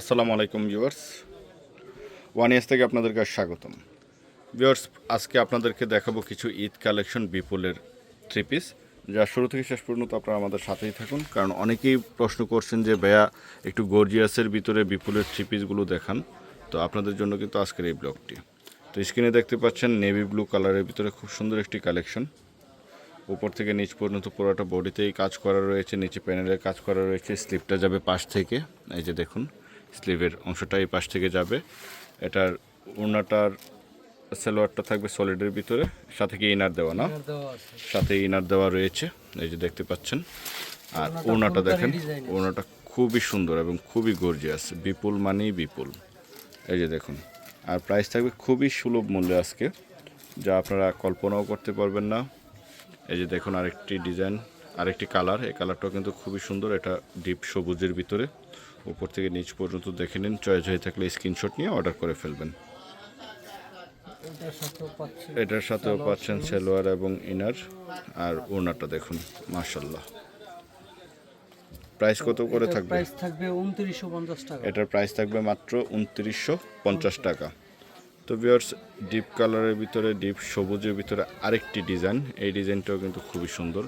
আসসালামু আলাইকুম viewers. One years থেকে আপনাদেরকে স্বাগতম। ভিউয়ার্স, আজকে আপনাদেরকে দেখাবো কিছু ঈদ কালেকশন বিপুলের থ্রি পিস যা শুরু থেকে শেষ পর্যন্ত আপনারা আমাদের সাথেই থাকুন, কারণ অনেকেই প্রশ্ন করছেন যে, ভাইয়া, একটু গর্জিয়াসের ভিতরে বিপুলের থ্রি পিসগুলো দেখান। তো আপনাদের জন্য কিন্তু আজকের এই ব্লগটি তো স্ক্রিনে দেখতে পাচ্ছেন নেভি ব্লু কালারের ভিতরে খুব সুন্দর একটি কালেকশন উপর থেকে নিচ পর্যন্ত পুরোটা বডিতেই কাজ করা রয়েছে, নিচে প্যানেলের কাজ করা রয়েছে স্লিপটা যাবে পাশ থেকে। এই যে দেখুন স্লিভের অংশটা এই পাশ থেকে যাবে। এটার ওড়নাটার সালোয়ারটা থাকবে সলিডের ভিতরে। সাথে কি ইনার দেওয়া না? সাথে ইনার দেওয়া রয়েছে। এই যে দেখতে পাচ্ছেন। আর ওড়নাটা দেখেন ওড়নাটা খুবই সুন্দর এবং খুবই গর্জিয়াস বিপুল মানেই বিপুল। এই যে দেখুন। আর প্রাইস থাকবে খুবই সুলভ মূল্যে আজকে। যা আপনারা কল্পনাও করতে পারবেন না। এই যে দেখুন আরেকটি ডিজাইন আরেকটি কালার এই কালারটাও কিন্তু খুবই সুন্দর এটা ডিপ সবুজের ভিতরে। উপর থেকে নিচ পর্যন্ত দেখে নিন চয়েস হয়ে থাকলে স্ক্রিনশট নিয়ে অর্ডার করে ফেলবেন। এটার সাথেও পাচ্ছেন সেলোয়ার। এবং ইনার আর ওনারটা দেখুন মার্শাল্লাহ প্রাইস কত করে থাকবে? প্রাইস থাকবে উনত্রিশশো পঞ্চাশ টাকা। এটার প্রাইস থাকবে মাত্র উনত্রিশশো পঞ্চাশ টাকা। তো ভিউয়ার্স ডিপ কালারের ভিতরে ডিপ সবুজের ভিতরে আরেকটি ডিজাইন এই ডিজাইনটাও কিন্তু খুবই সুন্দর।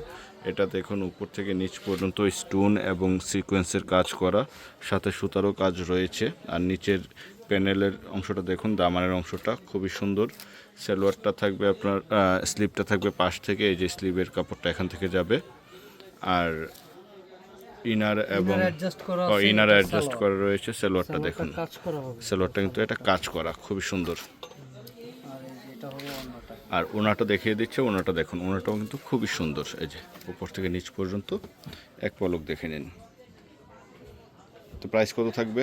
এটা দেখুন উপর থেকে নিচ পর্যন্ত স্টোন এবং সিকোয়েন্সের কাজ করা। সাথে সুতারও কাজ রয়েছে। আর নিচের প্যানেলের অংশটা দেখুন দামানের অংশটা খুবই সুন্দর। সালোয়ারটা থাকবে আপনার স্লিপটা থাকবে পাশ থেকে এই যে স্লিভের কাপড়টা এখান থেকে যাবে। আর ইনার এবং ইনার অ্যাডজাস্ট করা রয়েছে সালোয়ারটা দেখুন। সালোয়ারটা কিন্তু এটা কাজ করা খুবই সুন্দর। আর ওনাটা দেখিয়ে দিচ্ছে ওনাটা দেখুন ওনাটাও কিন্তু খুবই সুন্দর। এই যে উপর থেকে নিচ পর্যন্ত এক পলক দেখে নিন। তো প্রাইস কত থাকবে?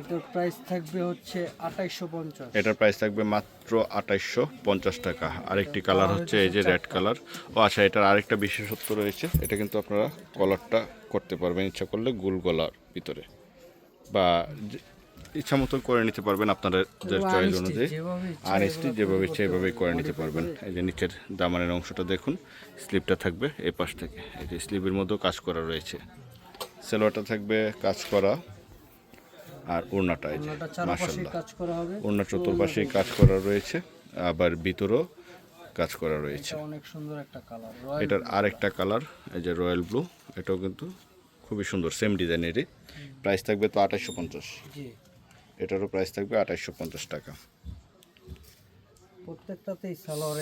এটার প্রাইস থাকবে হচ্ছে আঠাইশশো পঞ্চাশ। এটার প্রাইস থাকবে মাত্র আঠাইশশো পঞ্চাশ টাকা। আরেকটি কালার হচ্ছে এই যে রেড কালার ও আচ্ছা এটার আরেকটা বিশেষত্ব রয়েছে এটা কিন্তু আপনারা কলারটা করতে পারবেন ইচ্ছা করলে গোল গলার ভিতরে। বা ইচ্ছা মতো করে নিতে পারবেন আপনাদের চয়েস অনুযায়ী। আর আনস্টি যেভাবে ইচ্ছা এভাবেই করে নিতে পারবেন। এই যে নিচের দামানের অংশটা দেখুন স্লিপটা থাকবে এই পাশ থেকে। এই যে স্লিপের মধ্যেও কাজ করা রয়েছে। সেলোয়ারটা থাকবে কাজ করা আর ওড়নাটা এই যে মাসাল্লাহ কাজ করা হবে। ওড়না চতুর্পাশেই কাজ করা রয়েছে আবার ভিতরেও কাজ করা রয়েছে। অনেক সুন্দর একটা কালার এটার আরেকটা কালার এই যে রয়্যাল ব্লু এটাও কিন্তু খুবই সুন্দর সেম ডিজাইনেরই প্রাইস থাকবে তো আঠাশশো পঞ্চাশ। এটারও প্রাইস থাকবে আঠাশশো পঞ্চাশ টাকা। প্রত্যেকটাতেই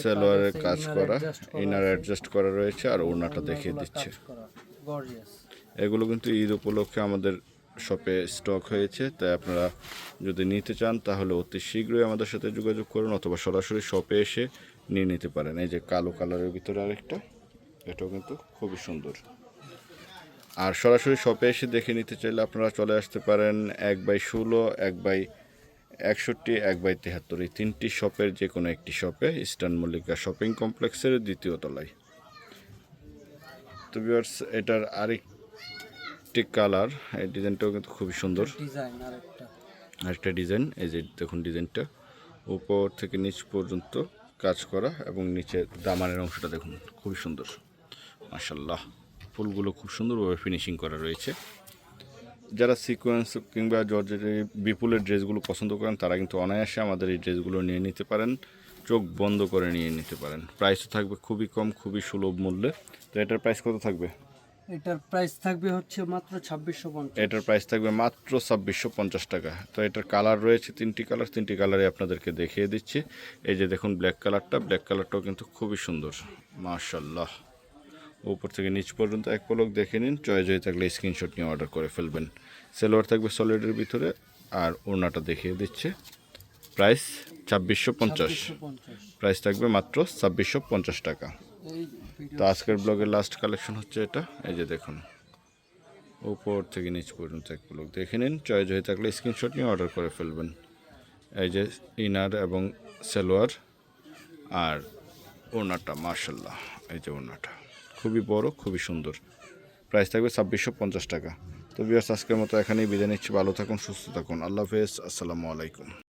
সালোয়ারের কাজ করা ইনার অ্যাডজাস্ট করা রয়েছে আর ওড়নাটা দেখিয়ে দিচ্ছে। এগুলো কিন্তু ঈদ উপলক্ষে আমাদের শপে স্টক হয়েছে তাই আপনারা যদি নিতে চান তাহলে অতি শীঘ্রই আমাদের সাথে যোগাযোগ করুন অথবা সরাসরি শপে এসে নিয়ে নিতে পারেন। এই যে কালো কালারের ভিতরে আরেকটা এটাও কিন্তু খুবই সুন্দর। আর সরাসরি শপে এসে দেখে নিতে চাইলে আপনারা চলে আসতে পারেন এক বাই ষোলো এক বাই একষট্টি এক বাই তেহাত্তর। এই তিনটি শপের যে কোনো একটি শপে ইস্টার্ন মল্লিকা শপিং কমপ্লেক্সের দ্বিতীয় তলায়। তো ভিউয়ার্স এটার আরেকটি কালার এই ডিজাইনটাও কিন্তু খুবই সুন্দর। আরেকটা। ডিজাইন এই যে দেখুন ডিজাইনটা উপর থেকে নিচ পর্যন্ত কাজ করা এবং নিচে দামানের অংশটা দেখুন খুবই সুন্দর। মাশাল্লাহ ফুলগুলো খুব সুন্দরভাবে ফিনিশিং করা রয়েছে। যারা সিকোয়েন্স কিংবা জর্জের বিপুলের ড্রেসগুলো পছন্দ করেন তারা কিন্তু অনায়াসে আমাদের এই ড্রেসগুলো নিয়ে নিতে পারেন। চোখ বন্ধ করে নিয়ে নিতে পারেন। প্রাইসও থাকবে খুবই কম খুবই সুলভ মূল্যে। তো এটার প্রাইস কত থাকবে? এটার প্রাইস থাকবে হচ্ছে মাত্র ছাব্বিশশো পঞ্চাশ। এটার প্রাইস থাকবে মাত্র ছাব্বিশশো পঞ্চাশ টাকা। তো এটার কালার রয়েছে তিনটি কালার তিনটি কালারে আপনাদেরকে দেখিয়ে দিচ্ছি। এই যে দেখুন ব্ল্যাক কালারটা ব্ল্যাক কালারটাও কিন্তু খুবই সুন্দর। মাশাল্লাহ উপর থেকে নিচ পর্যন্ত এক পলক দেখে নিন। চয়েস হয়ে থাকলে স্ক্রিনশট নিয়ে অর্ডার করে ফেলবেন। সেলোয়ার থাকবে সলিডের ভিতরে আর ওড়নাটা দেখিয়ে দিচ্ছে। প্রাইস ছাব্বিশশো পঞ্চাশ। প্রাইস থাকবে মাত্র ছাব্বিশশো পঞ্চাশ টাকা। তো আজকের ব্লগের লাস্ট কালেকশন হচ্ছে এটা। এই যে দেখুন। উপর থেকে নিচ পর্যন্ত এক ব্লগ দেখে নিন। চয়েস হয়ে থাকলে স্ক্রিনশট নিয়ে অর্ডার করে ফেলবেন। এই যে ইনার এবং সেলোয়ার আর ওড়নাটা মার্শাল্লাহ এই যে ওড়নাটা। খুবই বড়, খুবই সুন্দর। প্রাইস থাকবে ছাব্বিশশো পঞ্চাশ টাকা। তো বিয়ার্স আজকের মতো এখানেই বিদায় নিচ্ছি। ভালো থাকুন, সুস্থ থাকুন। আল্লাহ হাফেজ। আসসালামু আলাইকুম।